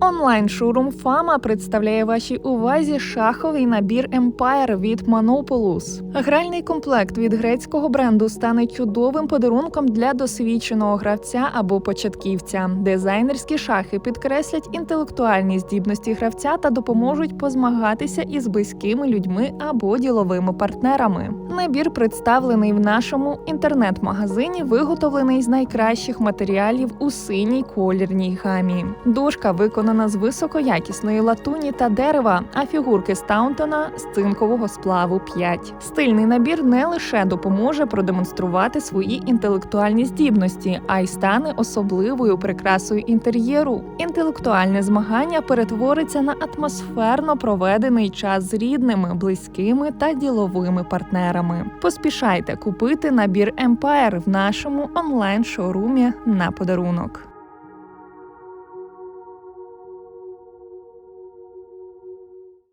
Онлайн-шоурум Фама представляє вашій увазі шаховий набір Empire від Monopolis. Гральний комплект від грецького бренду стане чудовим подарунком для досвідченого гравця або початківця. Дизайнерські шахи підкреслять інтелектуальні здібності гравця та допоможуть позмагатися із близькими людьми або діловими партнерами. Набір представлений в нашому інтернет-магазині, виготовлений з найкращих матеріалів у синій колірній гамі. Дошка виконана з високоякісної латуні та дерева, а фігурки з Таунтона з цинкового сплаву 5. Стильний набір не лише допоможе продемонструвати свої інтелектуальні здібності, а й стане особливою прикрасою інтер'єру. Інтелектуальне змагання перетвориться на атмосферно проведений час з рідними, близькими та діловими партнерами. Поспішайте купити набір Empire в нашому онлайн-шоурумі на подарунок.